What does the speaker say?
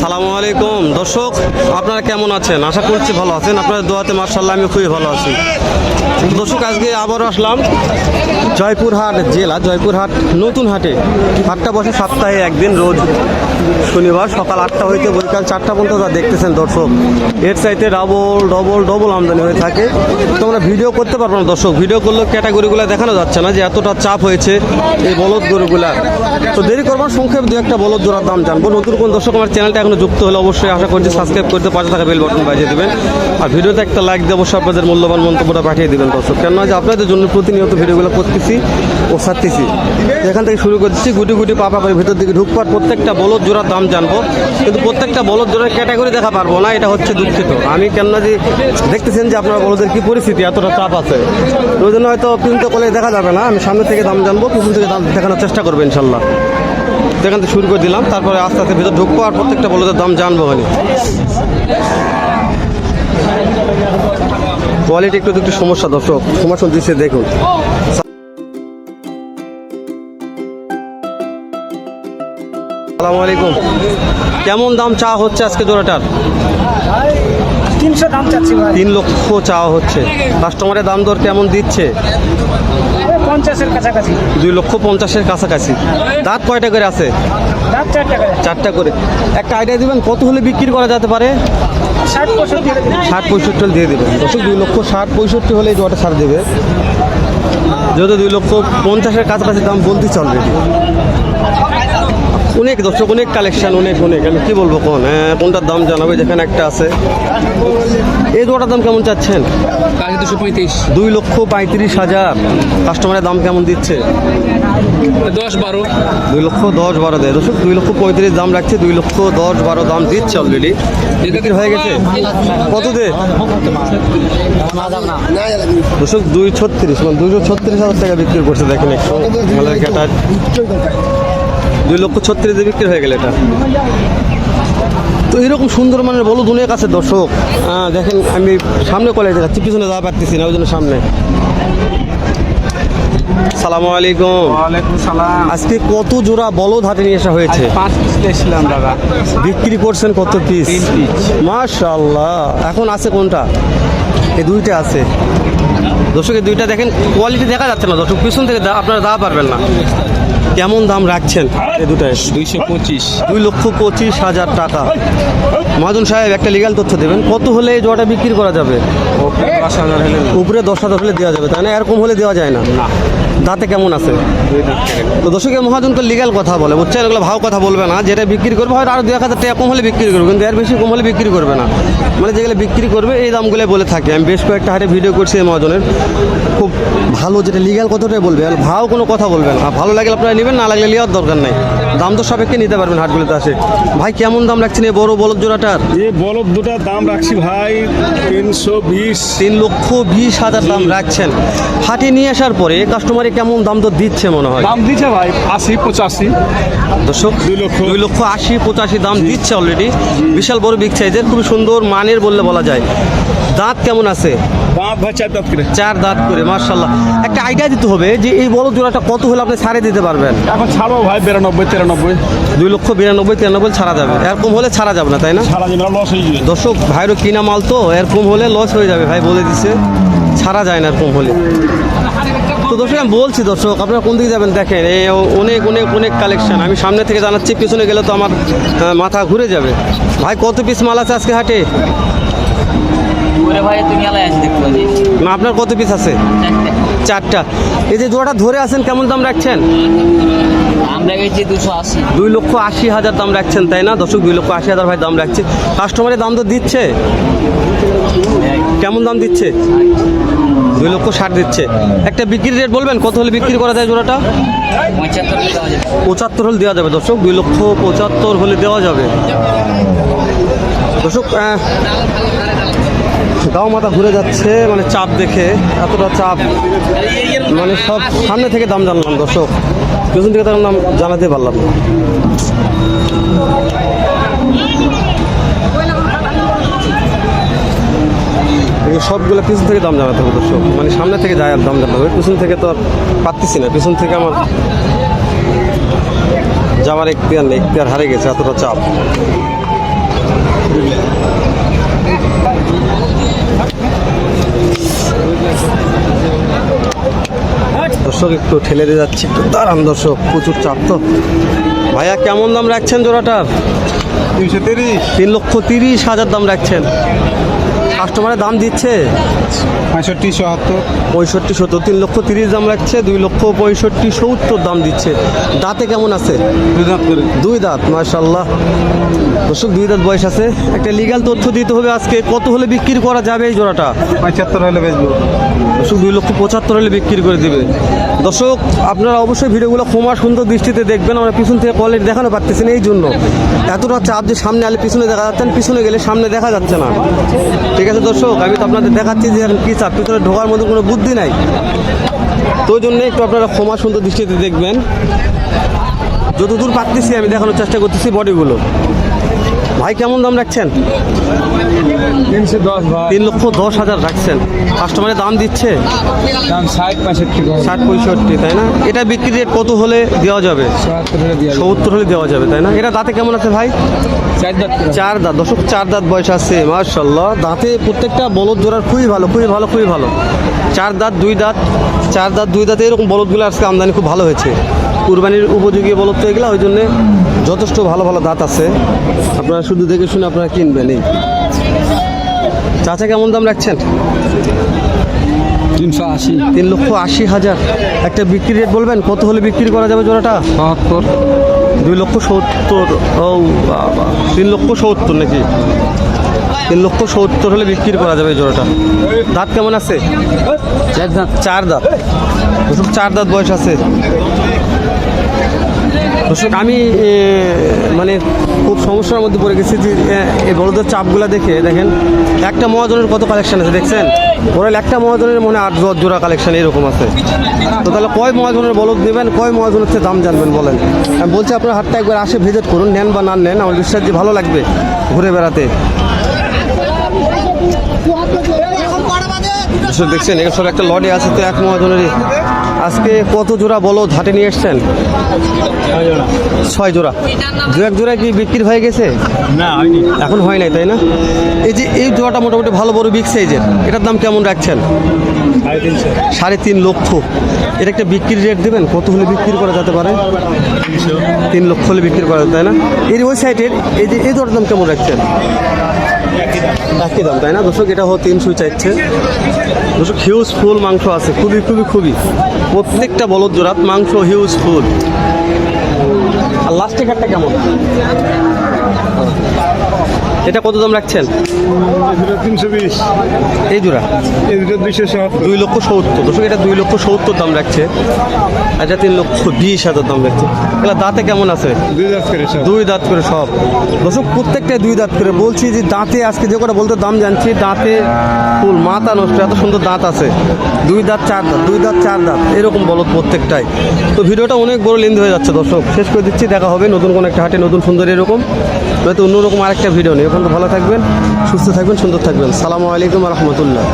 আসসালামু আলাইকুম। দর্শক, আপনারা কেমন আছেন? আশা করছি ভালো আছেন। আপনাদের দোয়াতে মার্শাল্লাহ আমি খুবই ভালো আছি। দর্শক, আজকে আবারও আসলাম জয়পুরহাট জেলা, জয়পুরহাট নতুন হাটে। হাটটা বসে সপ্তাহে একদিন রোজ শনিবার সকাল আটটা হইতে বৈকাল চারটা পর্যন্ত যা দেখতেছেন দর্শক। এর চাইতে ডাবল ডবল ডবল আমদানি হয়ে থাকে। তো আমরা ভিডিও করতে পারব না দর্শক। ভিডিও করলে ক্যাটাগরিগুলো দেখানো যাচ্ছে না যে এতটা চাপ হয়েছে এই বলদ গরুগুলা। তো দেরি করবার সংক্ষেপ দু একটা বলদ জোড়ার দাম জানব। নতুন কোন দর্শক আমার চ্যানেলটা এখনও যুক্ত হলে অবশ্যই আশা করছি সাবস্ক্রাইব করতে পাশে থাকা বেল বাটন বাজিয়ে দেবেন। আর ভিডিওতে একটা লাইক দিয়ে অবশ্যই আপনাদের মূল্যবান মন্তব্যটা পাঠিয়ে দেবেন দর্শক। কেন যে আপনাদের জন্য প্রতিনিয়ত ভিডিওগুলো করতেছি ও ছাড়তেছি। এখান থেকে শুরু করতেছি গুটি গুটি পাপা করে ভিতর দিকে ঢুকবার প্রত্যেকটা বলদ জোড়ার দাম জানব, কিন্তু প্রত্যেকটা বলদ জোড়ার ক্যাটাগরি দেখা পারব না, এটা হচ্ছে দুঃখিত। আমি কেননা যে দেখতেছেন যে আপনারা বলদের কি পরিস্থিতি, এতটা চাপ আছে। ওই জন্য হয়তো প্রিন্ট করলে দেখা যাবে না, আমি সামনে থেকে দাম জানব, পিছন থেকে দাম দেখানোর চেষ্টা করব ইনশাল্লাহ। তো এখান থেকে শুরু করে দিলাম, তারপরে আস্তে আস্তে ভিতরে ঢুকবো আর প্রত্যেকটা বলদের দাম জানব মানে কোয়ালিটি একটু একটু সমস্যা, দর্শক, সমস্যা দিচ্ছে, দেখুন। আসসালামু আলাইকুম। কেমন দাম চা হচ্ছে আজকে জোড়াটার? তিনশো দাম চাচ্ছি তিন লক্ষ চাওয়া হচ্ছে। কাস্টমারের দাম দর কেমন দিচ্ছে? পঞ্চাশের কাছাকাছি। দুই লক্ষ পঞ্চাশের কাছাকাছি। দাঁত কয়টা করে আছে? চারটা করে। একটা আইডিয়া দিবেন কত হলে বিক্রি করা যেতে পারে? ষাট পঁয়ষট্টি ষাট পঁয়ষট্টি হলে দিয়ে দেবেন। দর্শক দুই লক্ষ ষাট পঁয়ষট্টি হলে জোয়াটা ছাড় দেবে। যেহেতু দুই লক্ষ পঞ্চাশের কাছাকাছি দাম বলতে চলবে অনেক দর্শক অনেক কালেকশন অনেক অনেক। আমি কি বলব কোন? হ্যাঁ কোনটার দাম জানাবে যেখানে একটা আছে? এই জোয়াটার দাম কেমন চাচ্ছেন? দুশো পঁয়ত্রিশ। দুই লক্ষ পঁয়ত্রিশ হাজার। কাস্টমারের দাম কেমন দিচ্ছে? দশ বারো। দুই লক্ষ দশ বারো দেয়। দর্শক দুই লক্ষ পঁয়ত্রিশ দাম রাখছে দুই লক্ষ দশ বারো দাম দিচ্ছে অলরেডি বিক্রি হয়ে গেছে। কত দে? দর্শক দুই ছত্রিশ মানে দুইশো ছত্রিশ হাজার টাকা বিক্রি করছে দেখেন একটু। মালের ক্যাটার দুই লক্ষ ছত্রিশ দিয়ে বিক্রি হয়ে গেল এটা। তো এরকম সুন্দর মানের বলো দুনিয়া কাছে দর্শক। দেখেন আমি সামনে কলে দেখাচ্ছি পিছনে যাওয়া পারতেছি না ওই জন্য সামনে। সালামু আলাইকুম। সালাম। আজকে কত জোড়া বলদ হাটে নিয়ে আসা হয়েছে? পাঁচ পিস এসেছিলাম দাদা। বিক্রি করছেন কত পিস। মাশাল্লাহ এখন আছে কোনটা? এই দুইটা আছে। দর্শক দুইটা দেখেন কোয়ালিটি দেখা যাচ্ছে না দর্শক পিছন থেকে দা- আপনারা দাওয়া পারবেন না। কেমন দাম রাখছেন? এই দুটায় দুইশো পঁচিশ। দুই লক্ষ পঁচিশ হাজার টাকা। মহাজন সাহেব একটা লিগাল তথ্য দেবেন। কত হলে এই জোয়াটা বিক্রি করা যাবে? উপরে দশ হাজার হলে দেওয়া যাবে। তাই না এরকম হলে দেওয়া যায় না। দাঁতে কেমন আছে? তো দর্শকের তো লিগাল কথা বলে, বুঝছেন? এগুলো ভাও কথা বলবে না। যেটা বিক্রি করবে, হয়তো আরও দু এক হাজার টাকা কম হলে বিক্রি করবে, কিন্তু এর বেশি কম হলে বিক্রি করবে না। মানে যেগুলো বিক্রি করবে, এই দামগুলো বলে থাকে। আমি বেশ কয়েকটা হাটে ভিডিও করছি এই মহাজনের। খুব ভালো যেটা লিগাল কথাটাই বলবে। ভাও কোনো কথা বলবে না। ভালো লাগলে আপনারা নেবেন, না লাগলে নেওয়ার দরকার নাই। দাম তো সাপেক্ষে নিতে পারবেন হাটগুলোতে আসে। ভাই কেমন দাম রাখছেন এই বড় বলদ জোড়াটার? এই বলদ দুটার দাম রাখছি ভাই তিনশো বিশ। তিন লক্ষ বিশ হাজার দাম রাখছেন। হাটে নিয়ে আসার পরে কাস্টমারে কেমন দাম তো দিচ্ছে মনে হয়? দাম দিচ্ছে ভাই আশি পঁচাশি। দর্শক দুই লক্ষ। দুই লক্ষ আশি পঁচাশি দাম দিচ্ছে অলরেডি বিশাল বড় বিগ সাইজের খুবই সুন্দর মানের বললে বলা যায়। দাঁত কেমন আছে? দাঁত ভাই চার দাঁত করে। চার দাঁত করে মার্শাল্লাহ একটা আইডিয়া দিতে হবে যে এই বড় জোড়াটা কত হলে আপনি ছাড়ে দিতে পারবেন? এখন ছাড়ো ভাই বিরানব্বই তিরানব্বই দুই লক্ষ বিরানব্বই তিরানব্বই ছাড়া যাবে। এরকম হলে ছাড়া যাবে না তাই না? লস হয়ে যাবে। দর্শক ভাইরও কিনা মাল তো এরকম হলে লস হয়ে যাবে ভাই বলে দিচ্ছে ছাড়া যায় না এরকম হলে। তো দর্শক আমি বলছি দর্শক আপনারা কোন দিকে যাবেন দেখেন এই অনেক অনেক অনেক কালেকশন আমি সামনে থেকে জানাচ্ছি পিছনে গেলে তো আমার মাথা ঘুরে যাবে। ভাই কত পিস মাল আছে আজকে হাটে? না আপনার কত পিস আছে? চারটা। এই যে জোড়াটা ধরে আছেন কেমন দাম রাখছেন? আমরা গেছি দুশো আশি। দুই লক্ষ আশি হাজার দাম রাখছেন তাই না? দর্শক দুই লক্ষ আশি হাজার ভাই দাম রাখছে। কাস্টমারের দাম তো দিচ্ছে। কেমন দাম দিচ্ছে? দুই লক্ষ ষাট দিচ্ছে। একটা বিক্রির রেট বলবেন কত হলে বিক্রি করা যায় জোড়াটা? পঁচাত্তর হলে দেওয়া যাবে। দর্শক। দুই লক্ষ পঁচাত্তর হলে দেওয়া যাবে। দর্শক গাও মাথা ঘুরে যাচ্ছে মানে চাপ দেখে, এতটা চাপ। মানে সব সামনে থেকে দাম জানলাম, দর্শক। পেছন থেকে তার নাম জানাতে পারলাম না। সবগুলো পিছন থেকে দাম জানাতে হবে, দর্শক। মানে সামনে থেকে যায় আর দাম জানাতে হবে। পিছন থেকে তো আর পারতেছি না। পিছন থেকে আমার যাওয়ার এখতিয়ার নেই, এখতিয়ার হারে গেছে, এতটা চাপ। দর্শক একটু ঠেলে দিয়ে যাচ্ছি একটু দাঁড়ান দর্শক প্রচুর চাপ তো। ভাইয়া কেমন দাম রাখছেন জোড়াটার? তিনশো তিরিশ। তিন লক্ষ তিরিশ হাজার দাম রাখছেন। কাস্টমারের দাম দিচ্ছে? পঁয়ষট্টি সত্তর। পঁয়ষট্টি সত্তর তিন লক্ষ তিরিশ দাম রাখছে দুই লক্ষ পঁয়ষট্টি সত্তর দাম দিচ্ছে। দাঁতে কেমন আছে? দুই দাঁত দুই দাঁত মাশাল্লাহ দর্শক দুই দাঁত বয়স আছে। একটা লিগ্যাল তথ্য দিতে হবে আজকে কত হলে বিক্রি করা যাবে এই জোড়াটা? পঁচাত্তর হলে বেচবো। দর্শক দুই লক্ষ পঁচাত্তর হলে বিক্রি করে দিবে। দর্শক আপনারা অবশ্যই ভিডিওগুলো ক্ষমা সুন্দর দৃষ্টিতে দেখবেন। আমরা পিছন থেকে কোয়ালিটি দেখানো পারতেছি না এই জন্য। এতটা চাপ যে সামনে আলে পিছনে দেখা যাচ্ছে পিছনে গেলে সামনে দেখা যাচ্ছে না। ঠিক আছে? দর্শক, আমি তো আপনাদের দেখাচ্ছি যে কি চাপ, ভিতরে ঢোকার মতো কোনো বুদ্ধি নাই। তো জন্য একটু আপনারা ক্ষমা সুন্দর দৃষ্টিতে দেখবেন। যতদূর পারতেছি আমি দেখানোর চেষ্টা করতেছি বডিগুলো ভাই কেমন দাম রাখছেন? তিনশো দশ তিন লক্ষ দশ হাজার রাখছেন। কাস্টমারের দাম দিচ্ছে? দাম ষাট পঁয়ষট্টি ষাট পঁয়ষট্টি তাই না? এটা বিক্রি রেট কত হলে দেওয়া যাবে? সত্তর হলে দেওয়া যাবে। তাই না? এটা দাঁতে কেমন আছে ভাই? চার দাঁত চার দাঁত দশক চার দাঁত বয়স আছে মার্শাল্লাহ দাঁতে প্রত্যেকটা বলদ জোড়ার খুবই ভালো খুবই ভালো খুবই ভালো। চার দাঁত দুই দাঁত চার দাঁত দুই দাঁতে এরকম বলদগুলো আজকে আমদানি খুব ভালো হয়েছে। কুরবানির উপযোগী বলদ তো এগুলো ওই জন্যে যথেষ্ট ভালো ভালো দাঁত আছে। আপনারা শুধু দেখে শুনে আপনারা কিনবেন এই। চাচা কেমন দাম রাখছেন? তিনশো আশি। তিন লক্ষ আশি হাজার। একটা বিক্রি রেট বলবেন? কত হলে বিক্রি করা যাবে জোড়াটা? বাহাত্তর। দুই লক্ষ সত্তর। ও বাবা। তিন লক্ষ সত্তর নাকি? তিন লক্ষ সত্তর হলে বিক্রি করা যাবে জোড়াটা। দাঁত কেমন আছে? চার দাঁত। চার দাঁত। চার দাঁত বয়স আছে। দর্শক, আমি মানে খুব সমস্যার মধ্যে পড়ে গেছি যে এই বড়দের চাপগুলো দেখে, দেখেন, একটা মহাজনের কত কালেকশন আছে, দেখছেন? ওরা একটা মহাজনের মনে আট দশ জোড়া কালেকশন এরকম আছে। তো তাহলে কয় মহাজনের বলদ নেবেন, কয় মহাজনের চেয়ে দাম জানবেন বলেন? আমি বলছি আপনার হাটটা একবার আসে ভিজিট করুন, নেন বা না নেন, আমার বিশ্বাস যে ভালো লাগবে ঘুরে বেড়াতে। দেখছেন, এখানে সব একটা লডে আছে, তো এক মহাজনেরই আজকে কত জোড়া বলো হাটে নিয়ে এসছেন? ছয় জোড়া। দু এক জোড়া কি বিক্রি হয়ে গেছে? না হয়নি। এখন হয় নাই তাই না? এই যে এই জোড়াটা মোটামুটি ভালো বড় বিগ সাইজের এটার দাম কেমন রাখছেন? সাড়ে তিন লক্ষ। এটা একটা বিক্রির রেট দেবেন? কত হলে বিক্রি করা যেতে পারে? তিন লক্ষ হলে বিক্রি করা যায় তাই না? এর ওই সাইডের এই যে এই জোড়ার দাম কেমন রাখছেন? একই দাম, তাই না? দর্শক, এটা হো তিনশো চাইছে। দর্শক হিউজ ফুল মাংস আছে, খুবই খুবই খুবই। প্রত্যেকটা বলদ জোড়াত মাংস হিউজ ফুল। আর লাস্টে কেমন? এটা কত দাম রাখছেন? তিনশো বিশ। এই জোড়া? এই দুটো দুইশো দুই লক্ষ সত্তর। দর্শক এটা দুই লক্ষ সত্তর দাম রাখছে। আর এটা তিন লক্ষ বিশ হাজার দাম রাখছে। এগুলো দাঁতে কেমন আছে? দুই দাঁত করে সব। দুই দাঁত করে সব। দর্শক প্রত্যেকটাই দুই দাঁত করে। বলছি যে দাঁতে আজকে যে কটা বলতে দাম জানছি দাঁতে ফুল মাথা নষ্ট এত সুন্দর দাঁত আছে। দুই দাঁত চার দাঁত দুই দাঁত চার দাঁত এরকম বলো প্রত্যেকটাই। তো ভিডিওটা অনেক বড় লেন্থ হয়ে যাচ্ছে দর্শক। শেষ করে দিচ্ছি দেখা হবে নতুন কোনো একটা হাটে নতুন সুন্দর এরকম। হয়তো অন্যরকম আরেকটা ভিডিও নেই এখন তো ভালো থাকবেন। সুস্থ থাকবেন সুন্দর থাকবেন। সালামু আলাইকুম রহমতুল্লাহ।